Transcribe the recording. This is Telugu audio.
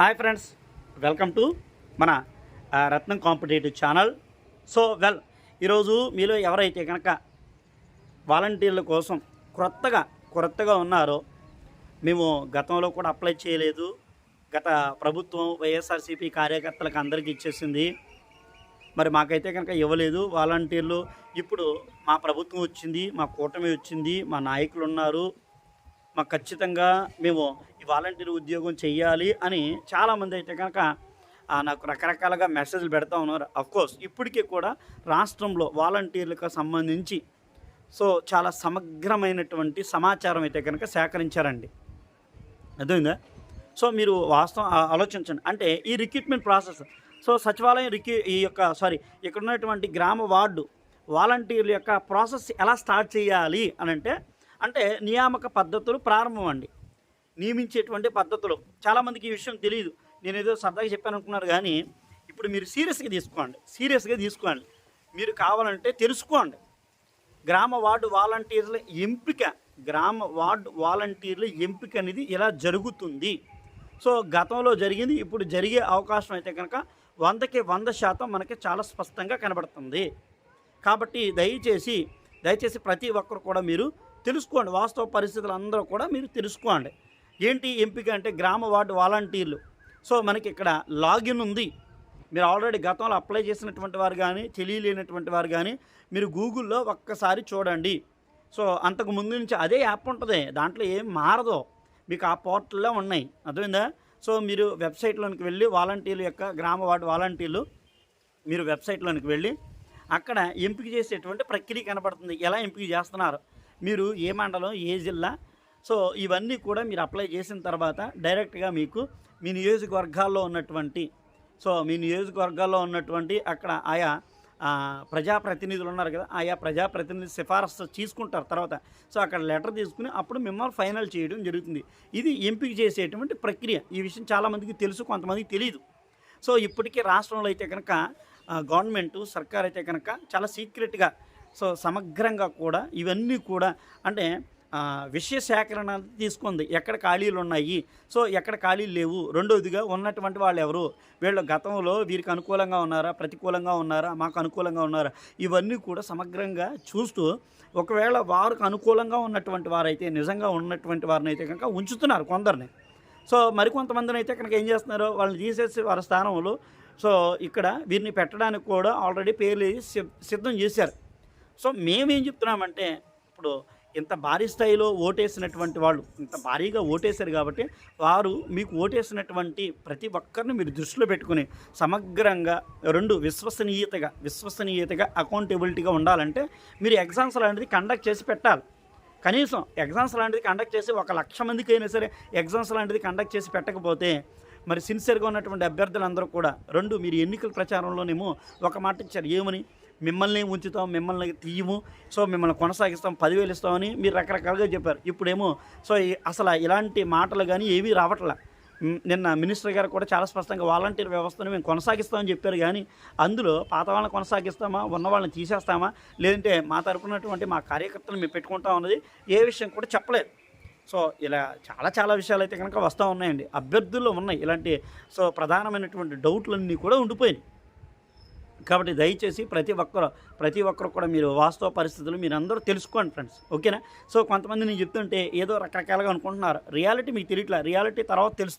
హాయ్ ఫ్రెండ్స్ వెల్కమ్ టు మన Ratnam competitive channel. So well ఈరోజు మీలో ఎవరైతే కనుక వాలంటీర్ల కోసం క్రొత్తగా క్రొత్తగా ఉన్నారో మేము గతంలో కూడా అప్లై చేయలేదు. గత ప్రభుత్వం వైఎస్ఆర్సీపీ కార్యకర్తలకు అందరికీ ఇచ్చేసింది. మరి మాకైతే కనుక ఇవ్వలేదు. వాలంటీర్లు ఇప్పుడు మా ప్రభుత్వం వచ్చింది మా కూటమి వచ్చింది మా నాయకులు ఉన్నారు. మాకు ఖచ్చితంగా మేము వాలంటీర్ ఉద్యోగం చేయాలి అని చాలామంది అయితే కనుక నాకు రకరకాలుగా మెసేజ్లు పెడతా ఉన్నారు. అఫ్కోర్స్ ఇప్పటికీ కూడా రాష్ట్రంలో వాలంటీర్లకు సంబంధించి సో చాలా సమగ్రమైనటువంటి సమాచారం అయితే కనుక సేకరించారండి. అర్థమైందా? సో మీరు వాస్తవం ఆలోచించండి. అంటే ఈ రిక్రూట్మెంట్ ప్రాసెస్ సో సచివాలయం రిక్యూ ఈ యొక్క సారీ ఇక్కడ ఉన్నటువంటి గ్రామ వార్డు వాలంటీర్ల యొక్క ప్రాసెస్ ఎలా స్టార్ట్ చేయాలి అని అంటే అంటే నియామక పద్ధతులు ప్రారంభం అండి. నియమించేటువంటి పద్ధతులు. చాలామందికి ఈ విషయం తెలియదు నేను ఏదో సరదాగా చెప్పాను అనుకున్నారు కానీ ఇప్పుడు మీరు సీరియస్గా తీసుకోండి. సీరియస్గా తీసుకోండి. మీరు కావాలంటే తెలుసుకోండి. గ్రామ వార్డు వాలంటీర్ల ఎంపిక గ్రామ వార్డు వాలంటీర్ల ఎంపిక అనేది ఇలా జరుగుతుంది. సో గతంలో జరిగింది ఇప్పుడు జరిగే అవకాశం అయితే కనుక వందకి వంద శాతం మనకి చాలా స్పష్టంగా కనబడుతుంది. కాబట్టి దయచేసి దయచేసి ప్రతి ఒక్కరు కూడా మీరు తెలుసుకోండి. వాస్తవ పరిస్థితులు అందరూ కూడా మీరు తెలుసుకోండి. ఏంటి ఎంపిక అంటే గ్రామ వార్డు వాలంటీర్లు. సో మనకి ఇక్కడ లాగిన్ ఉంది. మీరు ఆల్రెడీ గతంలో అప్లై చేసినటువంటి వారు కానీ తెలియలేనటువంటి వారు కానీ మీరు గూగుల్లో ఒక్కసారి చూడండి. సో అంతకు ముందు నుంచి అదే యాప్ ఉంటుంది. దాంట్లో ఏం మారదో. మీకు ఆ పోర్టల్లో ఉన్నాయి. అర్థమైందా? సో మీరు వెబ్సైట్లోనికి వెళ్ళి వాలంటీర్ల యొక్క గ్రామ వార్డు వాలంటీర్లు మీరు వెబ్సైట్లోనికి వెళ్ళి అక్కడ ఎంపిక చేసేటువంటి ప్రక్రియ కనబడుతుంది ఎలా ఎంపిక చేస్తున్నారు? మీరు ఏ మండలం ఏ జిల్లా సో ఇవన్నీ కూడా మీరు అప్లై చేసిన తర్వాత డైరెక్ట్గా మీకు మీ నియోజకవర్గాల్లో ఉన్నటువంటి సో మీ నియోజకవర్గాల్లో ఉన్నటువంటి అక్కడ ఆయా ప్రజాప్రతినిధులు ఉన్నారు కదా ఆయా ప్రజాప్రతినిధి సిఫారసు తీసుకుంటారు తర్వాత. సో అక్కడ లెటర్ తీసుకుని అప్పుడు మిమ్మల్ని ఫైనల్ చేయడం జరుగుతుంది. ఇది ఎంపిక చేసేటువంటి ప్రక్రియ. ఈ విషయం చాలామందికి తెలుసు కొంతమందికి తెలియదు సో ఇప్పటికీ రాష్ట్రంలో అయితే కనుక గవర్నమెంట్ సర్కార్ అయితే కనుక చాలా సీక్రెట్గా సో సమగ్రంగా కూడా ఇవన్నీ కూడా అంటే విషయ సేకరణ తీసుకుంది. ఎక్కడ ఖాళీలు ఉన్నాయి సో ఎక్కడ ఖాళీలు లేవు. రెండోదిగా ఉన్నటువంటి వాళ్ళు ఎవరు వీళ్ళు గతంలో వీరికి అనుకూలంగా ఉన్నారా? ప్రతికూలంగా ఉన్నారా? మాకు అనుకూలంగా ఉన్నారా? ఇవన్నీ కూడా సమగ్రంగా చూస్తూ ఒకవేళ వారికి అనుకూలంగా ఉన్నటువంటి వారైతే నిజంగా ఉన్నటువంటి వారిని అయితే కనుక ఉంచుతున్నారు కొందరిని. సో మరికొంతమందిని అయితే కనుక ఏం చేస్తున్నారు? వాళ్ళని తీసేసి వారి స్థానంలో సో ఇక్కడ వీరిని పెట్టడానికి కూడా ఆల్రెడీ పేర్లు సిద్ధం చేశారు. సో మేమేం చెప్తున్నామంటే ఇప్పుడు ఇంత భారీ స్థాయిలో ఓటేసినటువంటి వాళ్ళు ఇంత భారీగా ఓటేశారు కాబట్టి వారు మీకు ఓటేసినటువంటి ప్రతి ఒక్కరిని మీరు దృష్టిలో పెట్టుకుని సమగ్రంగా రెండు విశ్వసనీయతగా విశ్వసనీయతగా అకౌంటబిలిటీగా ఉండాలంటే మీరు ఎగ్జామ్స్ లాంటిది కండక్ట్ చేసి పెట్టాలి. కనీసం ఎగ్జామ్స్ లాంటిది కండక్ట్ చేసి ఒక లక్ష మందికి అయినా సరే ఎగ్జామ్స్ లాంటిది కండక్ట్ చేసి పెట్టకపోతే మరి సిన్సియర్గా ఉన్నటువంటి అభ్యర్థులందరూ కూడా రెండు మీరు ఎన్నికల ప్రచారంలోనేమో ఒక మాట ఇచ్చారు ఏమని? మిమ్మల్ని ఉంచుతాం మిమ్మల్ని తీయము సో మిమ్మల్ని కొనసాగిస్తాం పదివేలు ఇస్తామని మీరు రకరకాలుగా చెప్పారు. ఇప్పుడేమో సో అసలు ఇలాంటి మాటలు కానీ ఏమీ రావట్లే. నిన్న మినిస్టర్ గారు కూడా చాలా స్పష్టంగా వాలంటీర్ వ్యవస్థను మేము కొనసాగిస్తామని చెప్పారు కానీ అందులో పాత వాళ్ళని కొనసాగిస్తామా ఉన్న వాళ్ళని తీసేస్తామా లేదంటే మా తరపునటువంటి మా కార్యకర్తలు మేము పెట్టుకుంటాం అన్నది ఏ విషయం కూడా చెప్పలేదు. సో ఇలా చాలా చాలా విషయాలు అయితే కనుక వస్తూ ఉన్నాయండి. అభ్యర్థుల్లో ఉన్నాయి ఇలాంటి సో ప్రధానమైనటువంటి డౌట్లన్నీ కూడా ఉండిపోయినాయి. కాబట్టి దయచేసి ప్రతి ఒక్కరు ప్రతి ఒక్కరు కూడా మీరు వాస్తవ పరిస్థితులు మీరు అందరూ తెలుసుకోండి ఫ్రెండ్స్ ఓకేనా? సో కొంతమంది నేను చెప్తుంటే ఏదో రకరకాలుగా అనుకుంటున్నారు. రియాలిటీ మీకు తెలియట్లే? రియాలిటీ తర్వాత తెలుస్తుంది.